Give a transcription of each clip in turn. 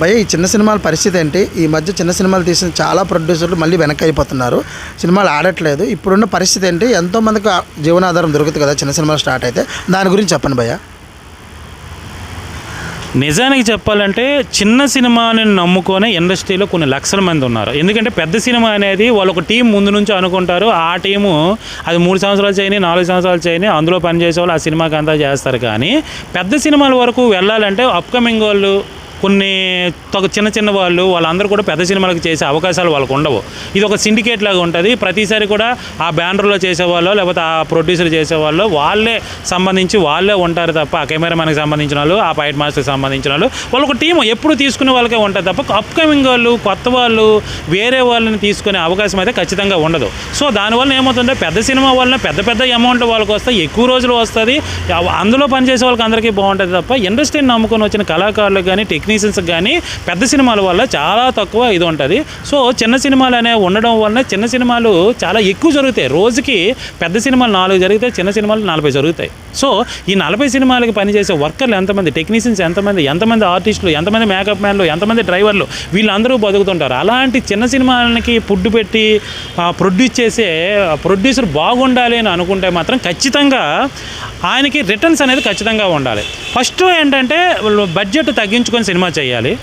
భయ ఈ చిన్న సినిమాల పరిస్థితి ఏంటి? ఈ మధ్య చిన్న సినిమాలు తీసిన చాలా ప్రొడ్యూసర్లు మళ్ళీ వెనక్కి అయిపోతున్నారు. సినిమాలు ఆడట్లేదు. ఇప్పుడున్న పరిస్థితి ఏంటి? ఎంతోమందికి జీవనాధారం దొరుకుతుంది కదా చిన్న సినిమాలు స్టార్ట్ అయితే. దాని గురించి చెప్పండి భయ్య. నిజానికి చెప్పాలంటే చిన్న సినిమాని నమ్ముకొని ఇండస్ట్రీలో కొన్ని లక్షల మంది ఉన్నారు. ఎందుకంటే పెద్ద సినిమా అనేది వాళ్ళు ఒక టీం ముందు నుంచి అనుకుంటారు. ఆ టీము అది మూడు సంవత్సరాలు చేయని నాలుగు సంవత్సరాలు చేయని అందులో పనిచేసే వాళ్ళు ఆ సినిమాకి అంతా చేస్తారు. కానీ పెద్ద సినిమాల వరకు వెళ్ళాలంటే అప్కమింగ్ వాళ్ళు కొన్ని చిన్న చిన్న వాళ్ళు వాళ్ళందరూ కూడా పెద్ద సినిమాలకు చేసే అవకాశాలు వాళ్ళకు ఉండవు. ఇది ఒక సిండికేట్ లాగా ఉంటుంది. ప్రతిసారి కూడా ఆ బ్యానర్లో చేసేవాళ్ళు లేకపోతే ఆ ప్రొడ్యూసర్ చేసేవాళ్ళు వాళ్ళే సంబంధించి వాళ్ళే ఉంటారు తప్ప ఆ కెమెరామెన్కి సంబంధించిన వాళ్ళు ఆ పైట్ మాస్టర్కి సంబంధించిన వాళ్ళు వాళ్ళు ఒక టీం ఎప్పుడు తీసుకునే వాళ్ళకే ఉంటుంది తప్ప అప్కమింగ్ వాళ్ళు కొత్త వాళ్ళు వేరే వాళ్ళని తీసుకునే అవకాశం అయితే ఖచ్చితంగా ఉండదు. సో దానివల్ల ఏమవుతుందంటే పెద్ద సినిమా వలన పెద్ద పెద్ద అమౌంట్ వాళ్ళకి వస్తాయి ఎక్కువ రోజులు వస్తుంది. అందులో పనిచేసే వాళ్ళకి అందరికీ బాగుంటుంది తప్ప ఇండస్ట్రీని నమ్ముకొని వచ్చిన కళాకారులకు కానీ టెక్నీషియన్స్కి కానీ పెద్ద సినిమాల వల్ల చాలా తక్కువ ఇది ఉంటుంది. సో చిన్న సినిమాలు అనేవి ఉండడం వలన చిన్న సినిమాలు చాలా ఎక్కువ జరుగుతాయి. రోజుకి పెద్ద సినిమాలు నాలుగు జరిగితే చిన్న సినిమాలు నలభై జరుగుతాయి. సో ఈ నలభై సినిమాలకి పనిచేసే వర్కర్లు ఎంతమంది టెక్నీషియన్స్ ఎంతమంది ఎంతమంది ఆర్టిస్టులు ఎంతమంది మేకప్ మ్యాన్లు ఎంతమంది డ్రైవర్లు వీళ్ళందరూ బతుకుతుంటారు. అలాంటి చిన్న సినిమాలకి ఫుడ్ పెట్టి ప్రొడ్యూస్ చేసే ప్రొడ్యూసర్ బాగుండాలి అని అనుకుంటే మాత్రం ఖచ్చితంగా ఆయనకి రిటర్న్స్ అనేది ఖచ్చితంగా ఉండాలి. ఫస్ట్ ఏంటంటే బడ్జెట్ తగ్గించుకొని సినిమా చేయాలి.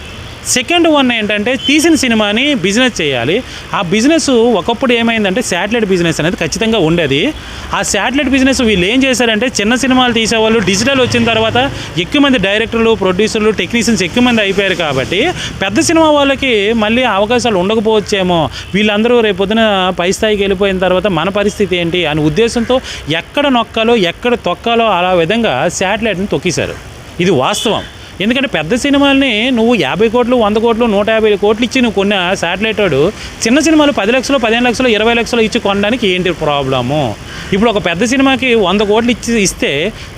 సెకండ్ వన్ ఏంటంటే తీసిన సినిమాని బిజినెస్ చేయాలి. ఆ బిజినెస్ ఒకప్పుడు ఏమైందంటే శాటిలైట్ బిజినెస్ అనేది ఖచ్చితంగా ఉండేది. ఆ శాటిలైట్ బిజినెస్ వీళ్ళు ఏం చేశారంటే చిన్న సినిమాలు తీసేవాళ్ళు. డిజిటల్ వచ్చిన తర్వాత ఎక్కువ మంది డైరెక్టర్లు ప్రొడ్యూసర్లు టెక్నీషియన్స్ ఎక్కువ మంది అయిపోయారు కాబట్టి పెద్ద సినిమా వాళ్ళకి మళ్ళీ అవకాశాలు ఉండకపోవచ్చేమో. వీళ్ళందరూ రేపు పొద్దున పై స్థాయికి వెళ్ళిపోయిన తర్వాత మన పరిస్థితి ఏంటి అనే ఉద్దేశంతో ఎక్కడ నొక్కాలో ఎక్కడ తొక్కాలో అలా విధంగా శాటిలైట్ని తొక్కేశారు. ఇది వాస్తవం. ఎందుకంటే పెద్ద సినిమాల్ని నువ్వు యాభై కోట్లు వంద కోట్లు నూట యాభై కోట్లు ఇచ్చి నువ్వు కొన్న శాటిలైట్ వాడు చిన్న సినిమాలు పది లక్షలు పదిహేను లక్షలు ఇరవై లక్షలు ఇచ్చి కొనడానికి ఏంటి ప్రాబ్లము? ఇప్పుడు ఒక పెద్ద సినిమాకి వంద కోట్లు ఇచ్చి ఇస్తే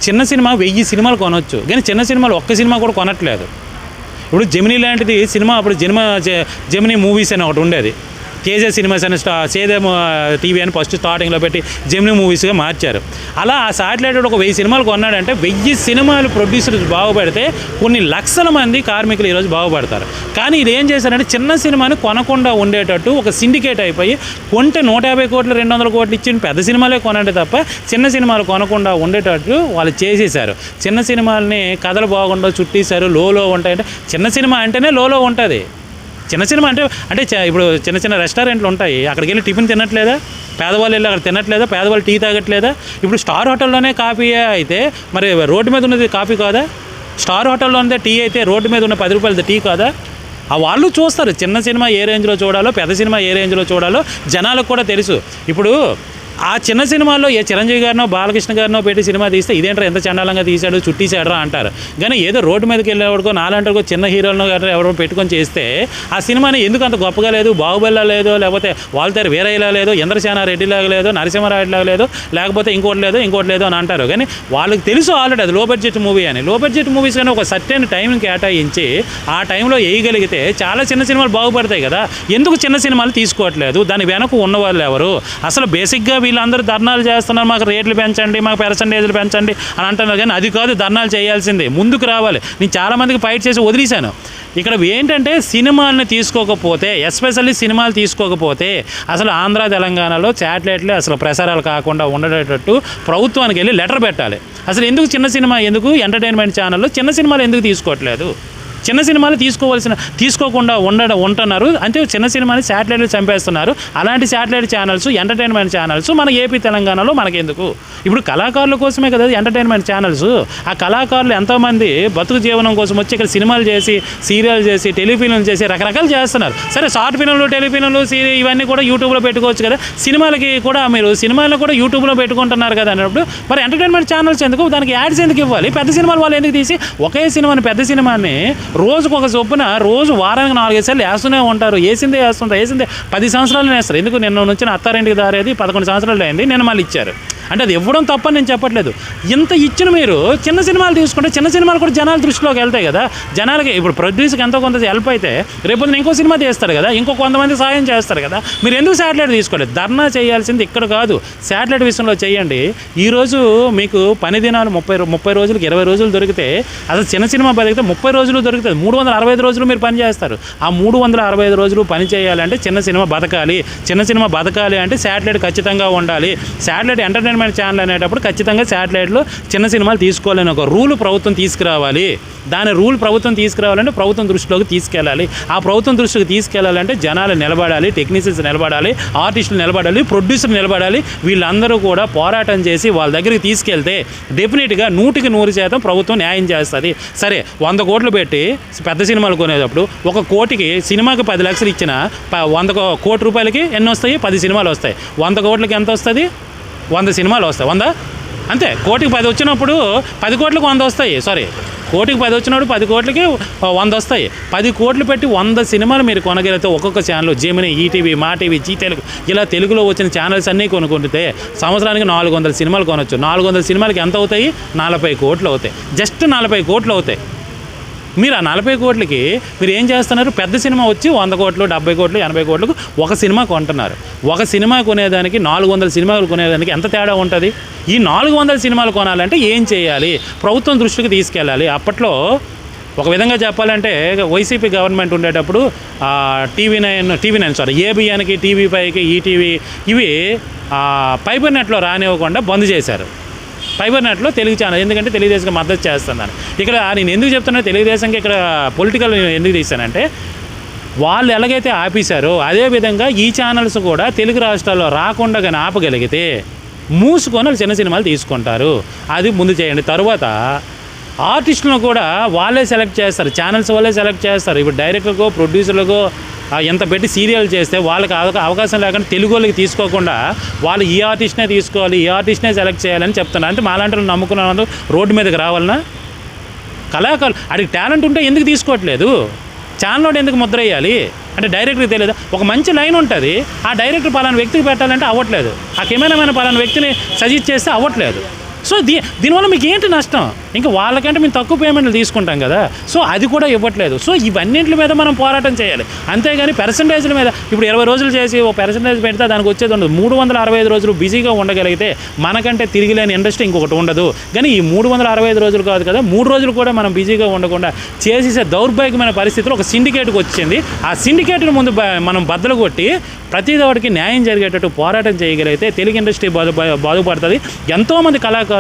చిన్న సినిమా వెయ్యి సినిమాలు కొనవచ్చు కానీ చిన్న సినిమాలు ఒక్క సినిమా కూడా కొనట్లేదు. ఇప్పుడు జెమినీ లాంటిది సినిమా అప్పుడు జన్మ జెమినీ మూవీస్ అని ఒకటి ఉండేది. కేజే సినిమాస్ అని స్టా సేదేమో టీవీ అని ఫస్ట్ స్టార్టింగ్లో పెట్టి జెమినీ మూవీస్గా మార్చారు. అలా ఆ సాటిలైట్ ఒక వెయ్యి సినిమాలు కొన్నాడంటే వెయ్యి సినిమాలు ప్రొడ్యూసర్స్ బాగుపడితే కొన్ని లక్షల మంది కార్మికులు ఈరోజు బాగుపడతారు. కానీ ఇది ఏం చేశారంటే చిన్న సినిమాని కొనకుండా ఉండేటట్టు ఒక సిండికేట్ అయిపోయి కొంటే నూట యాభై కోట్లు రెండు వందల కోట్లు ఇచ్చిన పెద్ద సినిమాలే కొనండి తప్ప చిన్న సినిమాలు కొనకుండా ఉండేటట్టు వాళ్ళు చేసేసారు చిన్న సినిమాలని కథలు బాగుండవు చుట్టేశారు లోలో ఉంటాయంటే చిన్న సినిమా అంటేనే లోలో ఉంటుంది. చిన్న సినిమా అంటే అంటే ఇప్పుడు చిన్న చిన్న రెస్టారెంట్లు ఉంటాయి. అక్కడికి వెళ్ళి టిఫిన్ తినట్లేదా? పేదవాళ్ళు వెళ్ళి అక్కడ తినట్లేదా? పేదవాళ్ళు టీ తాగట్లేదా? ఇప్పుడు స్టార్ హోటల్లోనే కాఫీ అయితే మరి రోడ్డు మీద ఉన్నది కాఫీ కాదా? స్టార్ హోటల్లో ఉందే టీ అయితే రోడ్డు మీద ఉన్న పది రూపాయలది టీ కాదా? ఆ వాళ్ళు చూస్తారు. చిన్న సినిమా ఏ రేంజ్లో చూడాలో పెద్ద సినిమా ఏ రేంజ్లో చూడాలో జనాలకు కూడా తెలుసు. ఇప్పుడు ఆ చిన్న సినిమాల్లో ఏ చిరంజీవి గారినో బాలకృష్ణ గారినో పెట్టి సినిమా తీస్తే ఇదేంట్రా ఎంత చండాలంగా తీశాడు చుట్టేశాడరా అంటారు. కానీ ఏదో రోడ్డు మీదకి వెళ్ళేవాడుకో నాలంటారు చిన్న హీరోలను గారు ఎవరో పెట్టుకొని చేస్తే ఆ సినిమాని ఎందుకు అంత గొప్పగా లేదు బాహుబలిలా లేదో లేకపోతే వాళ్ళతో వేరేలా లేదో ఇంద్రసేన రెడ్డిలాగా లేదో నరసింహారాయుడులాగా లేదో లేకపోతే ఇంకోటి లేదో ఇంకోటి లేదో అని అంటారు. కానీ వాళ్ళకి తెలుసు ఆల్రెడీ అది లో బడ్జెట్ మూవీ అని. లో బడ్జెట్ మూవీస్ కానీ ఒక సర్టెన్ టైం కేటాయించి ఆ టైంలో వేయగలిగితే చాలా చిన్న సినిమాలు బాగుపడతాయి కదా. ఎందుకు చిన్న సినిమాలు తీసుకోవట్లేదు? దాని వెనక ఉన్నవాళ్ళు ఎవరు? అసలు బేసిక్గా వీళ్ళందరూ ధర్నాలు చేస్తున్నారు మాకు రేట్లు పెంచండి మాకు పర్సంటేజ్లు పెంచండి అని అంటున్నారు. కానీ అది కాదు ధర్నాలు చేయాల్సిందే. ముందుకు రావాలి. నేను చాలామందికి ఫైట్ చేసి వదిలేశాను. ఇక్కడ ఏంటంటే సినిమాల్ని తీసుకోకపోతే ఎస్పెషల్లీ సినిమాలు తీసుకోకపోతే అసలు ఆంధ్ర తెలంగాణలో శాటిలైట్లు అసలు ప్రసారాలు కాకుండా ఉండేటట్టు ప్రభుత్వానికి వెళ్ళి లెటర్ పెట్టాలి. అసలు ఎందుకు చిన్న సినిమా ఎందుకు? ఎంటర్టైన్మెంట్ ఛానల్లో చిన్న సినిమాలు ఎందుకు తీసుకోవట్లేదు? చిన్న సినిమాలు తీసుకోవాల్సిన తీసుకోకుండా ఉండడం ఉంటున్నారు. అంటే చిన్న సినిమాని శాటిలైట్లు చంపేస్తున్నారు. అలాంటి శాటిలైట్ ఛానల్స్ ఎంటర్టైన్మెంట్ ఛానల్స్ మన ఏపీ తెలంగాణలో మనకెందుకు? ఇప్పుడు కళాకారుల కోసమే కదా ఎంటర్టైన్మెంట్ ఛానల్స్. ఆ కళాకారులు ఎంతోమంది బతుకు జీవనం కోసం వచ్చి ఇక్కడ సినిమాలు చేసి సీరియల్ చేసి టెలిఫిల్మ్ చేసి రకరకాలు చేస్తున్నారు. సరే షార్ట్ ఫిల్మ్లు టెలిఫిల్మ్లు సీరియల్ ఇవన్నీ కూడా యూట్యూబ్లో పెట్టుకోవచ్చు కదా. సినిమాలకి కూడా మీరు సినిమాలను కూడా యూట్యూబ్లో పెట్టుకుంటున్నారు కదా అన్నప్పుడు మరి ఎంటర్టైన్మెంట్ ఛానల్స్ ఎందుకు? దానికి యాడ్స్ ఎందుకు ఇవ్వాలి? పెద్ద సినిమాలు వాళ్ళు ఎందుకు తీసి ఒకే సినిమాని పెద్ద సినిమాని రోజుకు ఒక చొప్పున రోజు వారానికి నాలుగైదు సార్లు వేస్తూనే ఉంటారు. వేసిందే వేస్తుంటారు వేసిందే పది సంవత్సరాలు వేస్తారు. ఎందుకు? నిన్న నుంచి అత్తారింటికి దారేది పదకొండు సంవత్సరాలు అయింది. నేను మళ్ళీ ఇచ్చారు. అంటే అది ఇవ్వడం తప్పని నేను చెప్పట్లేదు. ఇంత ఇచ్చిన మీరు చిన్న సినిమాలు తీసుకుంటే చిన్న సినిమాలు కూడా జనాల దృష్టిలోకి వెళ్తాయి కదా. జనాలకి ఇప్పుడు ప్రొడ్యూసర్కి ఎంతో కొంత హెల్ప్ అయితే రేపు ఇంకో సినిమా తీస్తారు కదా ఇంకో కొంతమంది సాయం చేస్తారు కదా. మీరు ఎందుకు శాటిలైట్ తీసుకోలేదు? ధర్నా చేయాల్సింది ఇక్కడ కాదు. శాటిలైట్ విషయంలో చేయండి. ఈరోజు మీకు పని దినాలు ముప్పై ముప్పై రోజులకి ఇరవై రోజులు దొరికితే అసలు చిన్న సినిమా బతికితే ముప్పై రోజులు దొరుకుతుంది. మూడు వందల అరవై ఐదు రోజులు మీరు పని చేస్తారు. ఆ మూడు వందల అరవై ఐదు రోజులు పని చేయాలంటే చిన్న సినిమా బతకాలి. చిన్న సినిమా బతకాలి అంటే శాటిలైట్ ఖచ్చితంగా ఉండాలి. శాటిలైట్ ఎంటర్టైన్మెంట్ ఛానల్ అనేటప్పుడు ఖచ్చితంగా శాటిలైట్లో చిన్న సినిమాలు తీసుకోవాలని ఒక రూల్ ప్రభుత్వం తీసుకురావాలి. దాని రూల్ ప్రభుత్వం తీసుకురావాలంటే ప్రభుత్వం దృష్టిలోకి తీసుకెళ్ళాలి. ఆ ప్రభుత్వం దృష్టికి తీసుకెళ్ళాలంటే జనాలు నిలబడాలి టెక్నీషియన్స్ నిలబడాలి ఆర్టిస్టులు నిలబడాలి ప్రొడ్యూసర్ నిలబడాలి. వీళ్ళందరూ కూడా పోరాటం చేసి వాళ్ళ దగ్గరికి తీసుకెళ్తే డెఫినెట్గా నూటికి నూరు శాతం ప్రభుత్వం న్యాయం చేస్తుంది. సరే వంద కోట్లు పెట్టి పెద్ద సినిమాలు కొనేటప్పుడు ఒక కోటికి సినిమాకి పది లక్షలు ఇచ్చిన ప- వంద కోటి రూపాయలకి ఎన్ని వస్తాయి పది సినిమాలు వస్తాయి. వంద కోట్లకి ఎంత వస్తుంది? వంద సినిమాలు వస్తాయి. వంద? అంతే. కోటికి పది వచ్చినప్పుడు పది కోట్లకు వంద వస్తాయి. సారీ కోటికి పది వచ్చినప్పుడు పది కోట్లకి వంద వస్తాయి. పది కోట్లు పెట్టి వంద సినిమాలు మీరు కొనగలిగితే ఒక్కొక్క channel Gemini ETV Maa TV Zee Telugu ఇలా తెలుగులో వచ్చిన ఛానల్స్ అన్నీ కొనుక్కుంటే సంవత్సరానికి నాలుగు వందల సినిమాలు కొనవచ్చు నాలుగు వందల సినిమాలకి ఎంత అవుతాయి? నలభై కోట్లు అవుతాయి. జస్ట్ నలభై కోట్లు అవుతాయి. మీరు ఆ నలభై కోట్లకి మీరు ఏం చేస్తున్నారు? పెద్ద సినిమా వచ్చి వంద కోట్లు డెబ్బై కోట్లు ఎనభై కోట్లకు ఒక సినిమా కొంటున్నారు. ఒక సినిమా కొనేదానికి నాలుగు వందల సినిమాలు కొనేదానికి ఎంత తేడా ఉంటుంది? ఈ నాలుగు వందల సినిమాలు కొనాలంటే ఏం చేయాలి? ప్రభుత్వం దృష్టికి తీసుకెళ్ళాలి. అప్పట్లో ఒక విధంగా చెప్పాలంటే వైసీపీ గవర్నమెంట్ ఉండేటప్పుడు TV nine TV nine sorry ఏబిఎన్కి TV పైకి ఈటీవీ ఇవి ఆ, నెట్లో రానివ్వకుండా బంద్ చేశారు. ఫైబర్ నెట్లో తెలుగు ఛానల్ ఎందుకంటే తెలుగుదేశంకి మద్దతు చేస్తున్నాను ఇక్కడ నేను ఎందుకు చెప్తున్నా తెలుగుదేశంకి ఇక్కడ పొలిటికల్ ఎందుకు తీశానంటే వాళ్ళు ఎలాగైతే ఆపేశారో అదేవిధంగా ఈ ఛానల్స్ కూడా తెలుగు రాష్ట్రాల్లో రాకుండా కానీ ఆపగలిగితే మూసుకొని వాళ్ళు చిన్న సినిమాలు తీసుకుంటారు. అది ముందు చేయండి. తర్వాత ఆర్టిస్టులను కూడా వాళ్ళే సెలెక్ట్ చేస్తారు. ఛానల్స్ వాళ్ళే సెలెక్ట్ చేస్తారు. ఇప్పుడు డైరెక్టర్కో ప్రొడ్యూసర్లకో ఎంత పెట్టి సీరియల్ చేస్తే వాళ్ళకి అవకాశం లేకుండా తెలుగు వాళ్ళకి తీసుకోకుండా వాళ్ళు ఈ ఆర్టిస్ట్నే తీసుకోవాలి ఈ ఆర్టిస్ట్నే సెలెక్ట్ చేయాలని చెప్తున్నారు. అంటే మాలాంటి వాళ్ళు నమ్ముకున్న వాళ్ళు రోడ్డు మీదకి రావాలన్నా కళాకారులు అడిగి టాలెంట్ ఉంటే ఎందుకు తీసుకోవట్లేదు? ఛానల్ ఎందుకు ముద్ర వేయాలి? అంటే డైరెక్టర్కి తెలియదు? ఒక మంచి లైన్ ఉంటుంది ఆ డైరెక్టర్ పలానా వ్యక్తికి పెట్టాలంటే అవ్వట్లేదు. ఆ కెమెరామెన్ పలానా వ్యక్తిని సజెస్ట్ చేస్తే అవ్వట్లేదు. సో దీ దీనివల్ల మీకు ఏంటి నష్టం? ఇంకా వాళ్ళకంటే మేము తక్కువ పేమెంట్లు తీసుకుంటాం కదా. సో అది కూడా ఇవ్వట్లేదు. సో ఇవన్నింటి మీద మనం పోరాటం చేయాలి. అంతేగాని పర్సంటేజ్ల మీద ఇప్పుడు ఇరవై రోజులు చేసి ఓ పర్సంటేజ్ పెడితే దానికి వచ్చేది ఉండదు. మూడు వందల అరవై ఐదు రోజులు బిజీగా ఉండగలిగితే మనకంటే తిరిగిలేని ఇండస్ట్రీ ఇంకొకటి ఉండదు. కానీ ఈ మూడు వందల అరవై ఐదు రోజులు కాదు కదా మూడు రోజులు కూడా మనం బిజీగా ఉండకుండా చేసేసే దౌర్భాగ్యమైన పరిస్థితిలో ఒక సిండికేట్కి వచ్చింది. ఆ సిండికేట్ని ముందు మనం బద్దలు కొట్టి ప్రతి వాడికి న్యాయం జరిగేటట్టు పోరాటం చేయగలిగితే తెలుగు ఇండస్ట్రీ బాధ బాధపడుతుంది. ఎంతోమంది కళాకారులు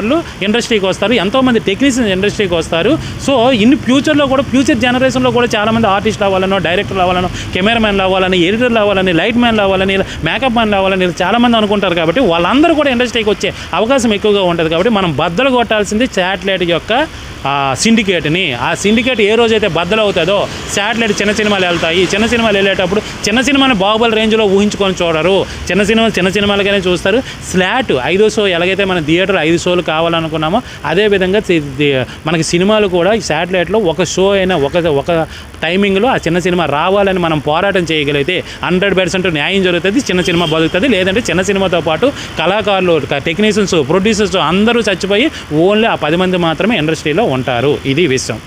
ఇండస్ట్రీకి వస్తారు. ఎంతోమంది టెక్నీషియన్స్ ఇండస్ట్రీకి వస్తారు. సో ఇన్ ఫ్యూచర్లో కూడా ఫ్యూచర్ జనరేషన్లో కూడా చాలామంది ఆర్టిస్టులు అవ్వాలనో డైరెక్టర్లు అవ్వాలనో కెమెరామెన్లు అవ్వాలని ఎడిటర్లు అవ్వాలని లైట్ మ్యాన్లు అవ్వాలని మేకప్ మ్యాన్లు అవ్వాలని చాలామంది అనుకుంటారు కాబట్టి వాళ్ళందరూ కూడా ఇండస్ట్రీకి వచ్చే అవకాశం ఎక్కువగా ఉంటుంది కాబట్టి మనం బద్దలు కొట్టాల్సింది శాటిలైట్ యొక్క సిండికేట్ని. ఆ సిండికేట్ ఏ రోజైతే బద్దలు అవుతుందో శాటిలైట్ చిన్న సినిమాలు వెళ్తాయి. చిన్న సినిమాలు వెళ్ళేటప్పుడు చిన్న సినిమాని బాహుబలి రేంజ్లో ఊహించుకొని చూడరు. చిన్న సినిమాలు చిన్న సినిమాలుగానే చూస్తారు. స్లాట్ ఐదో షో ఎలాగైతే మన థియేటర్ ఐదు షోలు కావాలనుకున్నామో అదే విధంగా మనకి సినిమాలు కూడా ఈ శాటిలైట్లో ఒక షో అయినా ఒక ఒక టైమింగ్లో ఆ చిన్న సినిమా రావాలని మనం పోరాటం చేయగలిగితే హండ్రెడ్ పర్సెంట్ న్యాయం జరుగుతుంది చిన్న సినిమా బతుకుతుంది. లేదంటే చిన్న సినిమాతో పాటు కళాకారులు టెక్నీషియన్స్ ప్రొడ్యూసర్స్ అందరూ చచ్చిపోయి ఓన్లీ ఆ పది మంది మాత్రమే ఇండస్ట్రీలో ఉంటారు. ఇది విషయం